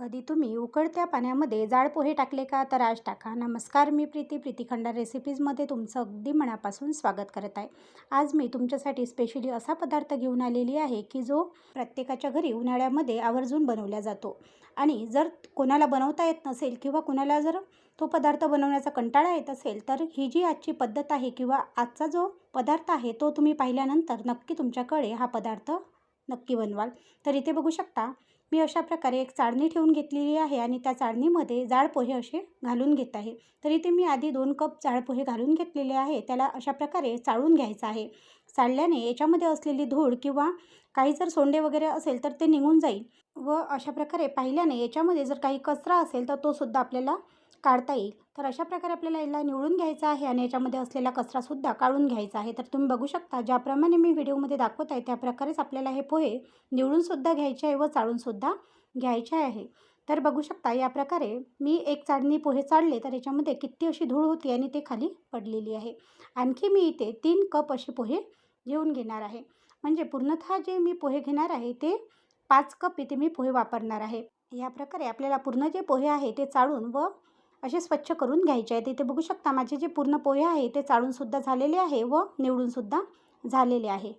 कधी तुम्ही उकळत्या पाण्यामध्ये जाड पोहे टाकले का तर आज टाका. नमस्कार मी प्रीती प्रीती खंडार रेसिपीजमध्ये तुमचं अगदी मनापासून स्वागत करत आहे. आज मी तुमच्यासाठी स्पेशली असा पदार्थ घेऊन आलेली आहे की जो प्रत्येकाच्या घरी उन्हाळ्यामध्ये आवर्जून बनवला जातो. आणि जर कोणाला बनवता येत नसेल किंवा कोणाला जर तो पदार्थ बनवण्याचा कंटाळा येत असेल तर ही जी आजची पद्धत आहे किंवा आजचा जो पदार्थ आहे तो तुम्ही पाहिल्यानंतर नक्की तुमच्याकडे हा पदार्थ नक्की बनवाल. तर इथे बघू शकता मी अशा प्रकारे एक चाळणी ठेवून घेतलेली आहे आणि त्या चाळणीमध्ये जाड पोहे असे घालून घेत आहे. तर इथे मी आधी दोन कप जाड पोहे घालून घेतलेले आहे. त्याला अशा प्रकारे चाळून घ्यायचं आहे. चाळल्याने याच्यामध्ये असलेली धूळ किंवा काही जर सोंडे वगैरे असेल तर ते निघून जाईल. व अशा प्रकारे पाहिल्याने याच्यामध्ये जर काही कचरा असेल तर तो सुद्धा आपल्याला काढता येईल. तर अशा प्रकारे आपल्याला याला निवडून घ्यायचा आहे आणि याच्यामध्ये असलेला कचरासुद्धा काढून घ्यायचा आहे. तर तुम्ही बघू शकता ज्याप्रमाणे मी व्हिडिओमध्ये दाखवत आहे त्या प्रकारेच आपल्याला हे पोहे निवडूनसुद्धा घ्यायचे आहे व चाळूनसुद्धा घ्यायचे आहे. तर बघू शकता या प्रकारे मी एक चाळणी पोहे चाळले तर याच्यामध्ये किती अशी धूळ होती आणि ते खाली पडलेली आहे. आणखी मी इथे तीन कप असे पोहे घेऊन घेणार आहे. म्हणजे पूर्णतः जे मी पोहे घेणार आहे ते पाच कप इथे मी पोहे वापरणार आहे. या प्रकारे आपल्याला पूर्ण जे पोहे आहे ते चाळून व असे स्वच्छ करून घ्यायचे आहेत इथे बघू शकता माझे जे पूर्ण पोहे आहे ते चाळूनसुद्धा झालेले आहे व निवडूनसुद्धा झालेले आहे.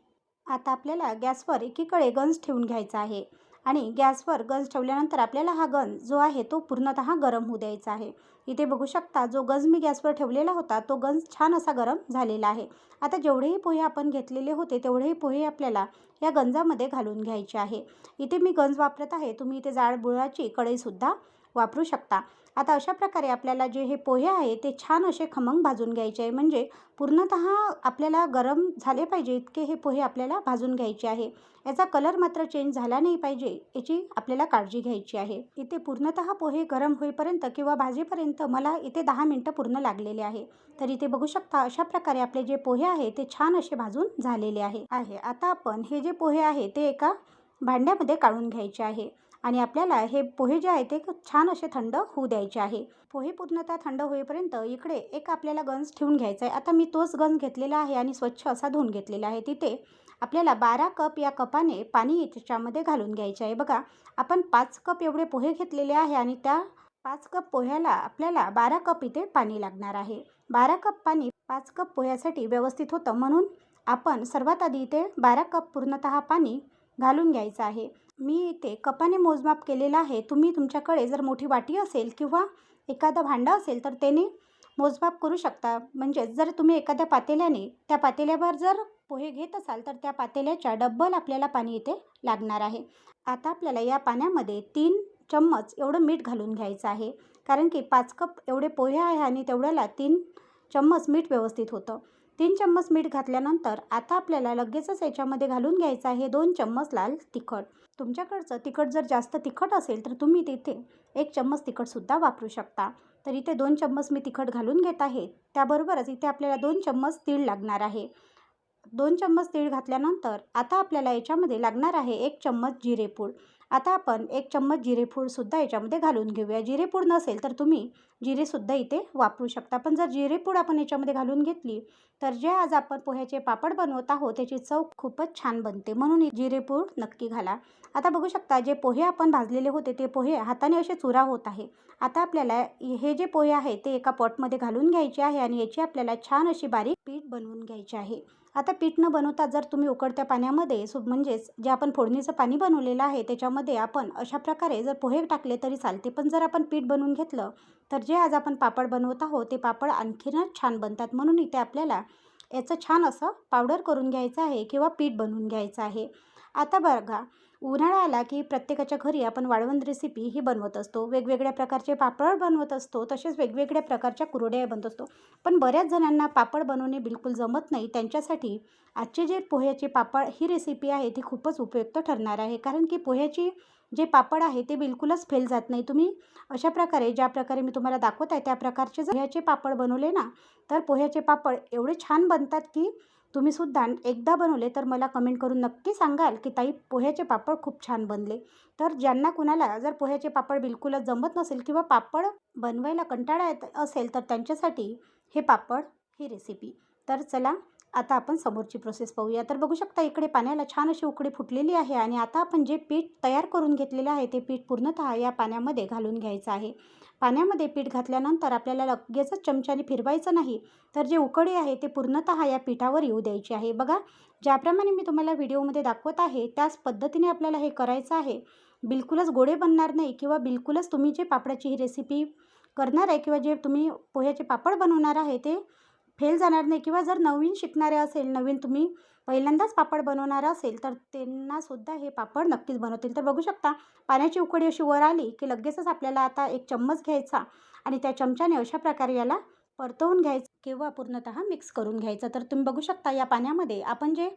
आता आपल्याला गॅसवर एकीकडे गंज ठेवून घ्यायचा आहे आणि गॅसवर गंज ठेवल्यानंतर आपल्याला हा गंज जो आहे तो पूर्णतः गरम होऊ द्यायचा आहे. इथे बघू शकता जो गंज मी गॅसवर ठेवलेला होता तो गंज छान असा गरम झालेला आहे. आता जेवढेही पोहे आपण घेतलेले होते तेवढेही पोहे आपल्याला या गंजामध्ये घालून घ्यायचे आहे. इथे मी गंज वापरत आहे. तुम्ही इथे जाड बुळाची कढईसुद्धा वापरू शकता. आता अशा प्रकारे आपल्याला जे हे पोहे आहे ते छान असे खमंग भाजून घ्यायचे आहे. म्हणजे पूर्णतः आपल्याला गरम झाले पाहिजे इतके हे पोहे आपल्याला भाजून घ्यायचे आहे. याचा कलर मात्र चेंज झाला नाही पाहिजे याची आपल्याला काळजी घ्यायची आहे. इथे पूर्णतः पोहे गरम होईपर्यंत किंवा भाजीपर्यंत मला इथे दहा मिनटं पूर्ण लागलेले आहे. तर इथे बघू शकता अशा प्रकारे आपले जे पोहे आहे ते छान असे भाजून झालेले आहे. आहे. आता आपण हे जे पोहे आहे ते एका भांड्यामध्ये काढून घ्यायचे आहे. आणि आपल्याला हे पोहे जे आहे ते छान असे थंड होऊ द्यायचे आहे. पोहे पूर्णतः थंड होईपर्यंत इकडे एक आपल्याला गंज ठेवून घ्यायचा आहे. आता मी तोच गंज घेतलेला आहे आणि स्वच्छ असा धुवून घेतलेला आहे. तिथे आपल्याला बारा कप या कपाने पाणी याच्यामध्ये घालून घ्यायचे आहे. बघा आपण पाच कप एवढे पोहे घेतलेले आहे आणि त्या पाच कप पोह्याला आपल्याला बारा कप इथे पाणी लागणार आहे. बारा कप पाणी पाच कप पोह्यासाठी व्यवस्थित होतं. म्हणून आपण सर्वात आधी इथे बारा कप पूर्णतः पाणी घालून घ्यायचं आहे. मी इथे कपाने मोजमाप केलेलं आहे. तुम्ही तुमच्याकडे जर मोठी वाटी असेल किंवा एखादं भांडं असेल तर त्याने मोजमाप करू शकता. म्हणजेच जर तुम्ही एखाद्या पातेल्याने त्या पातेल्यावर जर पोहे घेत असाल तर त्या पातेल्याच्या डब्बल आपल्याला पाणी इथे लागणार आहे. आता आपल्याला या पाण्यामध्ये तीन चम्मच एवढं मीठ घालून घ्यायचं आहे. कारण की पाच कप एवढे पोहे आहे आणि तेवढ्याला तीन चम्मच मीठ व्यवस्थित होतं. तीन चम्मच मीठ घातल्यानंतर आता आपल्याला लगेचच याच्यामध्ये घालून घ्यायचं आहे दोन चम्मच लाल तिखट. तुमच्याकडचं तिखट जर जास्त तिखट असेल तर तुम्ही तिथे एक चम्मच तिखटसुद्धा वापरू शकता. तर इथे दोन चम्मच मी तिखट घालून घेत आहे. त्याबरोबरच इथे आपल्याला दोन चम्मच तीळ लागणार आहे. दोन चम्मच तीळ घातल्यानंतर आता आपल्याला याच्यामध्ये लागणार आहे एक चम्मच जिरेपूड. आता आपण एक चम्मच जिरेपूडसुद्धा याच्यामध्ये घालून घेऊया. जिरेपूड नसेल तर तुम्ही जिरेसुद्धा इथे वापरू शकता. पण जर जिरेपूड आपण याच्यामध्ये घालून घेतली तर जे आज आपण पोह्याचे पापड बनवत आहोत त्याची चव खूपच छान बनते. म्हणून जिरेपूड नक्की घाला. आता बघू शकता जे पोहे आपण भाजलेले होते ते पोहे हाताने असे चुरा होत आहे. आता आपल्याला हे जे पोहे आहे ते एका पॉटमध्ये घालून घ्यायचे आहे आणि याची आपल्याला छान अशी बारीक पीठ बनवून घ्यायची आहे. आता पीठ न बनवता जर तुम्ही उकडत्या पाण्यामध्ये सु म्हणजेच जे आपण फोडणीचं पाणी बनवलेलं आहे त्याच्यामध्ये आपण अशा प्रकारे जर पोहे टाकले तरी चालते. पण जर आपण पीठ बनवून घेतलं तर जे आज आपण पापड बनवत आहोत ते पापड आणखीनच छान बनतात. म्हणून इथे आपल्याला याचं छान असं पावडर करून घ्यायचं आहे किंवा पीठ बनवून घ्यायचं आहे. आता बघा उन्हाळा आला की प्रत्येकाच्या घरी आपण वाळवण रेसिपी ही बनवत असतो. वेगवेगळ्या प्रकारचे पापड बनवत असतो. तसेच वेगवेगळ्या प्रकारच्या कुरड्या बनवत असतो. पण बऱ्याच जणांना पापड बनवणे बिलकुल जमत नाही. त्यांच्यासाठी आजचे जे पोह्याचे पापड ही रेसिपी आहे ती खूपच उपयुक्त ठरणार आहे. कारण की पोह्याची जे पापड आहे ते बिलकुलच फेल जात नाही. तुम्ही अशा प्रकारे ज्या प्रकारे मी तुम्हाला दाखवत आहे त्या प्रकारचे जर पोह्याचे पापड बनवले ना तर पोह्याचे पापड एवढे छान बनतात की तुम्ही सुद्धा एकदा बनवले तर मला कमेंट करून नक्की सांगाल की ताई पोह्याचे पापड खूप छान बनले. तर ज्यांना कुणाला जर पोह्याचे पापड बिलकुलच जमत नसेल किंवा पापड बनवायला कंटाळा येत असेल तर त्यांच्यासाठी हे पापड ही रेसिपी तर चला आता आपण समोरची प्रोसेस पाहूया. तर बघू शकता इकडे पाण्याला छान अशी उकडी फुटलेली आहे आणि आता आपण जे पीठ तयार करून घेतलेलं आहे ते पीठ पूर्णतः या पाण्यामध्ये घालून घ्यायचं आहे. पाण्यामध्ये पीठ घातल्यानंतर आपल्याला लगेचच चमच्याने फिरवायचं नाही तर जे उकडे आहे ते पूर्णतः या पिठावर येऊ द्यायची आहे. बघा ज्याप्रमाणे मी तुम्हाला व्हिडिओमध्ये दाखवत आहे त्याच पद्धतीने आपल्याला हे करायचं आहे. बिलकुलच गोडे बनणार नाही किंवा बिलकुलच तुम्ही जे पापडाची ही रेसिपी करणार आहे किंवा जे तुम्ही पोह्याचे पापड बनवणार आहे ते फेल जाणार नाही किंवा जर नवीन शिकणारे असेल नवीन तुम्ही पहिल्यांदाच पापड बनवणार असेल तर त्यांनासुद्धा हे पापड नक्कीच बनवतील. तर बघू शकता पाण्याची उकडी अशी वर आली की लगेचच आपल्याला आता एक चम्मच घ्यायचा आणि त्या चमच्याने अशा प्रकारे याला परतवून घ्यायचं किंवा पूर्णतः मिक्स करून घ्यायचं. तर तुम्ही बघू शकता या पाण्यामध्ये आपण जे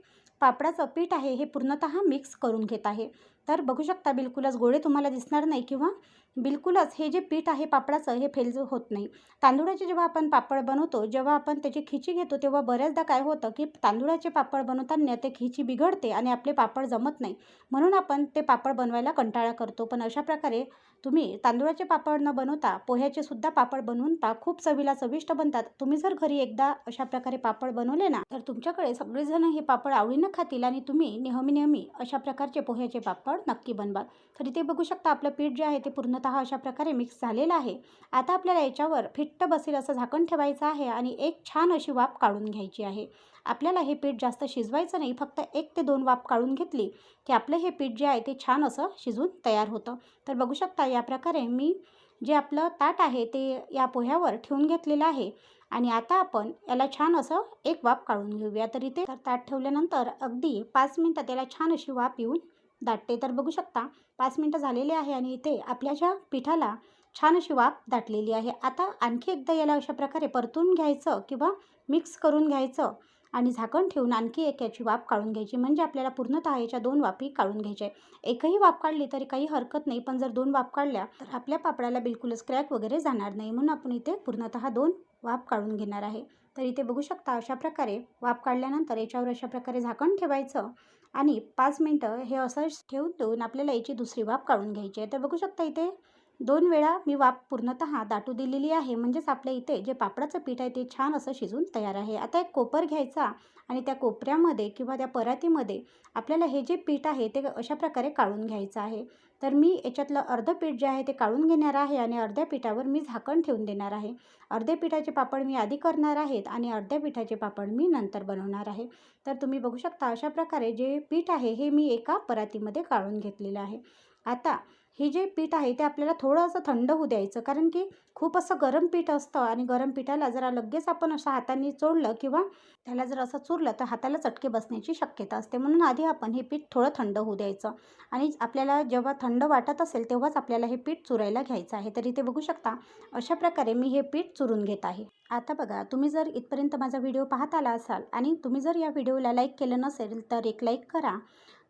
पापडाचं पीठ आहे हे पूर्णतः मिक्स करून घेत आहे. तर बघू शकता बिलकुलच गोळे तुम्हाला दिसणार नाही किंवा बिलकुलच हे जे पीठ आहे पापडाचं हे फेल होत नाही. तांदुळाचे जेव्हा आपण पापड बनवतो जेव्हा आपण त्याची खिची घेतो तेव्हा बऱ्याचदा काय होतं की तांदुळाचे पापड बनवताना ते खिची बिघडते आणि आपले पापड जमत नाही. म्हणून आपण ते पापड बनवायला कंटाळा करतो. पण अशा प्रकारे तुम्ही तांदूळाचे पापड न बनवता पोह्याचे सुद्धा पापड बनवून पा खूप चवीला चविष्ट बनतात. तुम्ही जर घरी एकदा अशा प्रकारे पापड बनवले ना तर तुमच्याकडे सगळेजण हे पापड आवडीनं खातील आणि तुम्ही नेहमी नेहमी अशा प्रकारचे पोह्याचे पापड नक्की बनवाल. तर इथे बघू शकता आपलं पीठ जे आहे ते पूर्णतः अशा प्रकारे मिक्स झालेलं आहे. आता आपल्याला याच्यावर फिट्ट बसेल असं झाकण ठेवायचं आहे आणि एक छान अशी वाफ काढून घ्यायची आहे. आपल्याला हे पीठ जास्त शिजवायचं नाही फक्त एक ते दोन वाफ काढून घेतली की आपलं हे पीठ जे आहे ते छान असं शिजून तयार होतं. तर बघू शकता या प्रकारे मी जे आपलं ताट आहे ते या पोह्यावर ठेवून घेतलेलं आहे आणि आता आपण याला छान असं एक वाफ काढून घेऊया. तर इथे तर ताट ठेवल्यानंतर अगदी पाच मिनटात याला छान अशी वाफ येऊन दाटते. तर बघू शकता पाच मिनटं झालेले आहे आणि इथे आपल्या ज्या पिठाला छान अशी वाफ दाटलेली आहे. आता आणखी एकदा याला अशा प्रकारे परतून घ्यायचं किंवा मिक्स करून घ्यायचं आणि झाकण ठेवून आणखी एक याची वाफ काढून घ्यायची. म्हणजे आपल्याला पूर्णतः याच्या दोन वाफी काढून घ्यायच्या एकही वाफ काढली तरी काही हरकत नाही पण जर दोन वाफ काढल्या तर आपल्या पापडाला बिलकुलच क्रॅक वगैरे जाणार नाही. म्हणून आपण इथे पूर्णतः दोन वाफ काढून घेणार आहे. तर इथे बघू शकता अशा प्रकारे वाफ काढल्यानंतर याच्यावर अशा प्रकारे झाकण ठेवायचं आणि पाच मिनटं हे असं ठेवून देऊन आपल्याला याची दुसरी वाफ काढून घ्यायची आहे. तर बघू शकता इथे दोन वेळा मी वाफ पूर्णतः दाटू दिलेली आहे. म्हणजेच आपल्या इथे जे पापडाचं पीठ आहे ते छान असं शिजून तयार आहे. आता एक कोपर घ्यायचा आणि त्या कोपऱ्यामध्ये किंवा त्या परातीमध्ये आपल्याला हे जे पीठ आहे ते अशा प्रकारे काढून घ्यायचं आहे. तर मी याच्यातलं अर्धं पीठ जे आहे ते काढून घेणार आहे आणि अर्ध्या पिठावर मी झाकण ठेवून देणार आहे. अर्ध्या पिठाचे पापड मी आधी करणार आहेत आणि अर्ध्या पिठाचे पापड मी नंतर बनवणार आहे. तर तुम्ही बघू शकता अशा प्रकारे जे पीठ आहे हे मी एका परातीमध्ये काढून घेतलेलं आहे. आता हे जे पीठ आहे ते आपल्याला थोडं असं थंड होऊ द्यायचं. कारण की खूप असं गरम पीठ असतं आणि गरम पिठाला जरा लगेच आपण असं हाताने चोडलं किंवा त्याला जर असं चुरलं तर हाताला चटके बसण्याची शक्यता असते. म्हणून आधी आपण हे पीठ थोडं थंड होऊ द्यायचं. आणि आपल्याला जेव्हा थंड वाटत असेल तेव्हाच आपल्याला हे पीठ चुरायला घ्यायचं आहे. तर इथे बघू शकता अशा प्रकारे मी हे पीठ चुरून घेत आहे. आता बघा तुम्ही जर इथपर्यंत माझा व्हिडिओ पाहत आला असाल आणि तुम्ही जर या व्हिडिओला लाईक केलं नसेल तर एक लाईक करा.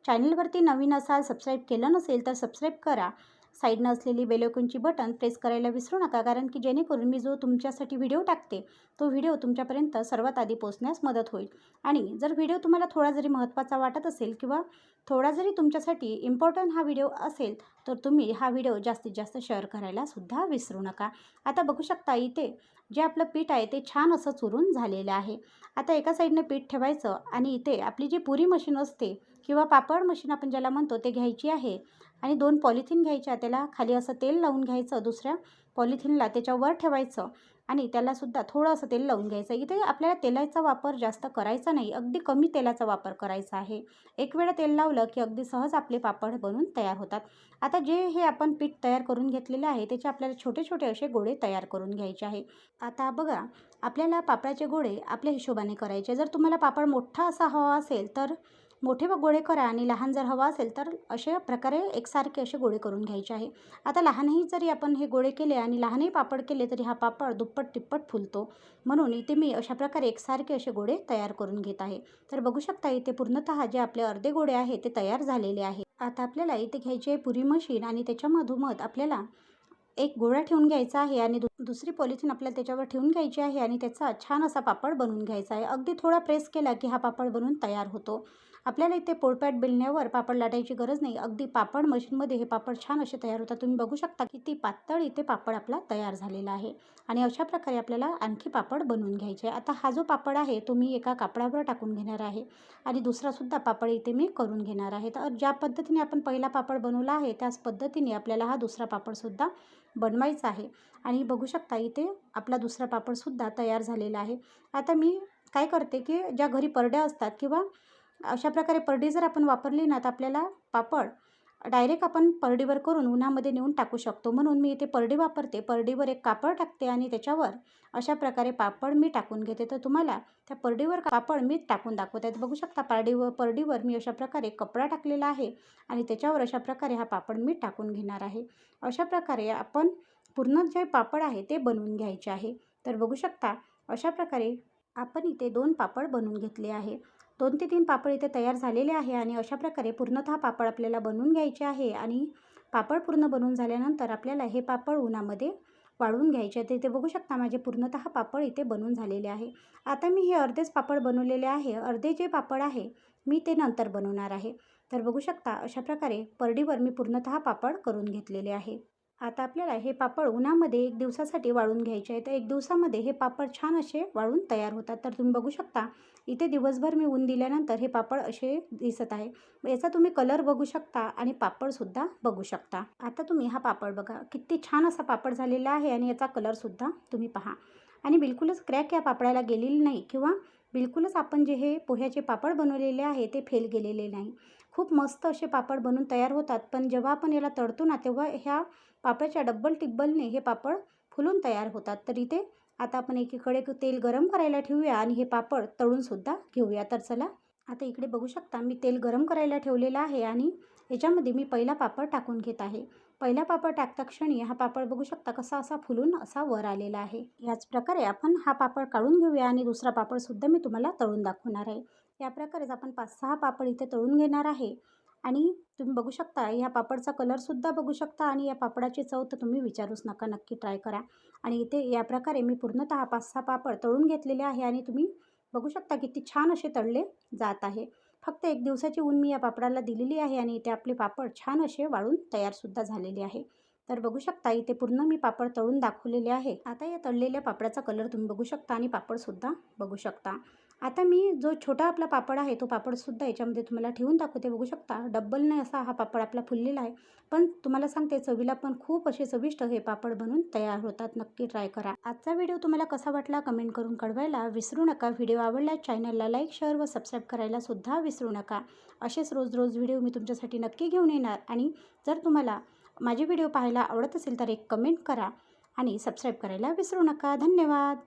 चॅनलवरती नवीन असाल सबस्क्राईब केलं नसेल तर सबस्क्राईब करा. साईडनं असलेली बेलोकनची बटन प्रेस करायला विसरू नका कारण की जेणेकरून मी जो तुमच्यासाठी व्हिडिओ टाकते तो व्हिडिओ तुमच्यापर्यंत सर्वात आधी पोचण्यास मदत होईल. आणि जर व्हिडिओ तुम्हाला थोडा जरी महत्त्वाचा वाटत असेल किंवा थोडा जरी तुमच्यासाठी इम्पॉर्टंट हा व्हिडिओ असेल तर तुम्ही हा व्हिडिओ जास्तीत जास्त शेअर करायला सुद्धा विसरू नका. आता बघू शकता इथे जे आपलं पीठ आहे ते छान असं चुरून झालेलं आहे. आता एका साईडनं पीठ ठेवायचं आणि इथे आपली जी पुरी मशीन असते किंवा पापड मशीन आपण ज्याला म्हणतो ते घ्यायची आहे. आणि दोन पॉलिथिन घ्यायच्या त्याला खाली असं तेल लावून घ्यायचं दुसऱ्या पॉलिथिनला त्याच्यावर ठेवायचं. आणि त्यालासुद्धा थोडंसं तेल लावून घ्यायचं. इथे आपल्याला तेलाचा वापर जास्त करायचा नाही अगदी कमी तेलाचा वापर करायचा आहे. एक वेळा तेल लावलं की अगदी सहज आपले पापड बनून तयार होतात. आता जे हे आपण पीठ तयार करून घेतलेले आहे त्याचे आपल्याला छोटे छोटे असे गोळे तयार करून घ्यायचे आहे. आता बघा आपल्याला पापडाचे गोळे आपल्या हिशोबाने करायचे. जर तुम्हाला पापड मोठा असा हवा असेल तर मोठे गोळे करा आणि लहान जर हवा असेल तर अशा प्रकारे एकसारखे असे गोळे करून घ्यायचे आहे. आता लहानही जरी आपण हे गोळे केले आणि लहानही पापड केले तरी हा पापड दुप्पट तिप्पट फुलतो. म्हणून इथे मी अशा प्रकारे एकसारखे असे गोळे तयार करून घेत आहे. तर बघू शकता इथे पूर्णतः जे आपले अर्धे गोळे आहे ते तयार झालेले आहे. आता आपल्याला इथे घ्यायचे आहे पुरी मशीन आणि त्याच्यामधोमध आपल्याला एक गोळा ठेवून घ्यायचा आहे आणि दु दुसरी पॉलिथिन आपल्याला त्याच्यावर ठेवून घ्यायची आहे आणि त्याचा छान असा पापड बनवून घ्यायचा आहे. अगदी थोडा प्रेस केला की हा पापड बनवून तयार होतो. आपल्याला इथे पोळपॅट बेलण्यावर पापड लाटायची गरज नाही. अगदी पापड मशीनमध्ये हे पापड छान असे तयार होतात. तुम्ही बघू शकता की ती पातळ इथे पापड आपला तयार झालेला आहे. आणि अशा प्रकारे आपल्याला आणखी पापड बनवून घ्यायचे आता हा जो पापड आहे तो मी एका कापडावर टाकून घेणार आहे. आणि दुसरासुद्धा पापड इथे मी करून घेणार आहे. तर ज्या पद्धतीने आपण पहिला पापड बनवला आहे त्याच पद्धतीने आपल्याला हा दुसरा पापडसुद्धा बनवायचा आहे. आणि बघू शकता इथे आपला दुसरा पापडसुद्धा तयार झालेला आहे. आता मी काय करते की ज्या घरी परड्या असतात किंवा अशा प्रकारे परडी जर आपण वापरली ना तर आपल्याला पापड डायरेक्ट आपण परडीवर करून उन्हामध्ये नेऊन टाकू शकतो. म्हणून मी इथे परडी वापरते. परडीवर एक कापड टाकते आणि त्याच्यावर अशा प्रकारे पापड मी टाकून घेते. तर तुम्हाला त्या परडीवर कापड मी टाकून दाखवते. आहेत बघू शकता पारडीवर परडीवर मी अशा प्रकारे कपडा टाकलेला आहे आणि त्याच्यावर अशा प्रकारे हा पापड मी टाकून घेणार आहे. अशा प्रकारे आपण पूर्ण जे पापड आहे ते बनवून घ्यायचे आहे. तर बघू शकता अशा प्रकारे आपण इथे दोन पापड बनवून घेतले आहे. दोन ते तीन पापड इथे तयार झालेले आहे आणि अशा प्रकारे पूर्णतः पापड आपल्याला बनवून घ्यायचे आहे आणि पापड पूर्ण बनवून झाल्यानंतर आपल्याला हे पापड उन्हामध्ये वाळवून घ्यायचे आहे. इथे बघू शकता माझे पूर्णतः पापड इथे बनवून झालेले आहे. आता मी हे अर्धेच पापड बनवलेले आहे. अर्धे जे पापड आहे मी ते नंतर बनवणार आहे. तर बघू शकता अशा प्रकारे परडीवर मी पूर्णतः पापड करून घेतलेले आहे. आता आपल्याला हे पापड उन्हामध्ये एक दिवसासाठी वाळून घ्यायचे आहे. तर एक दिवसामध्ये हे पापड छान असे वाळून तयार होतात. तर तुम्ही बघू शकता इथे दिवसभर मी ऊन दिल्यानंतर हे पापड असे दिसत आहे. याचा तुम्ही कलर बघू शकता आणि पापडसुद्धा बघू शकता. आता तुम्ही हा पापड बघा. किती छान असा पापड झालेला आहे आणि याचा कलरसुद्धा तुम्ही पहा. आणि बिलकुलच क्रॅक या पापडाला गेलेली नाही किंवा बिलकुलच आपण जे हे पोह्याचे पापड बनवलेले आहे ते फेल गेलेले नाही. खूप मस्त असे पापड बनून तयार होतात. पण जेव्हा आपण याला तळतो ना तेव्हा ह्या पापडाच्या डब्बल टिब्बलने हे पापड फुलून तयार होतात. तर इथे आता आपण एकीकडे तेल गरम करायला ठेवूया आणि हे पापड तळूनसुद्धा घेऊया. तर चला आता इकडे बघू शकता मी तेल गरम करायला ठेवलेलं आहे आणि याच्यामध्ये मी पहिला पापड टाकून घेत आहे. पहिला पापड टाकता क्षणी हा पापड बघू शकता कसा असा फुलून असा वर आलेला आहे. याच प्रकारे आपण हा पापड काढून घेऊया आणि दुसरा पापडसुद्धा मी तुम्हाला तळून दाखवणार आहे. या प्रकारेच आपण पाच सहा पापड इथे तळून घेणार आहे. आणि तुम्ही बघू शकता ह्या पापडचा कलरसुद्धा बघू शकता आणि या पापडाची चव तर तुम्ही विचारूच नका नक्की ट्राय करा. आणि इथे या प्रकारे मी पूर्णतः पाच सहा पापड तळून घेतलेले आहे आणि तुम्ही बघू शकता किती छान असे तळले जात आहे. फक्त एक दिवसाची ऊन मी या पापडाला दिलेली आहे आणि इथे आपले पापड छान असे वाळून तयारसुद्धा झालेले आहे. तर बघू शकता इथे पूर्ण मी पापड तळून दाखवलेले आहे. आता या तळलेल्या पापडाचा कलर तुम्ही बघू शकता आणि पापडसुद्धा बघू शकता. आता मी जो छोटा आपला पापड आहे तो पापडसुद्धा याच्यामध्ये तुम्हाला ठेवून दाखवते बघू शकता. डब्बल नाही असा हा पापड आपला फुललेला आहे. पण तुम्हाला सांगते चवीला पण खूप असे चविष्ट हे पापड बनून तयार होतात. नक्की ट्राय करा. आजचा व्हिडिओ तुम्हाला कसा वाटला कमेंट करून कळवायला विसरू नका. व्हिडिओ आवडला चॅनलला लाईक शेअर व सबस्क्राईब करायला सुद्धा विसरू नका. असेच रोज रोज व्हिडिओ मी तुमच्यासाठी नक्की घेऊन येणार. आणि जर तुम्हाला माझे व्हिडिओ पाहायला आवडत असेल तर एक कमेंट करा आणि सबस्क्राईब करायला विसरू नका. धन्यवाद!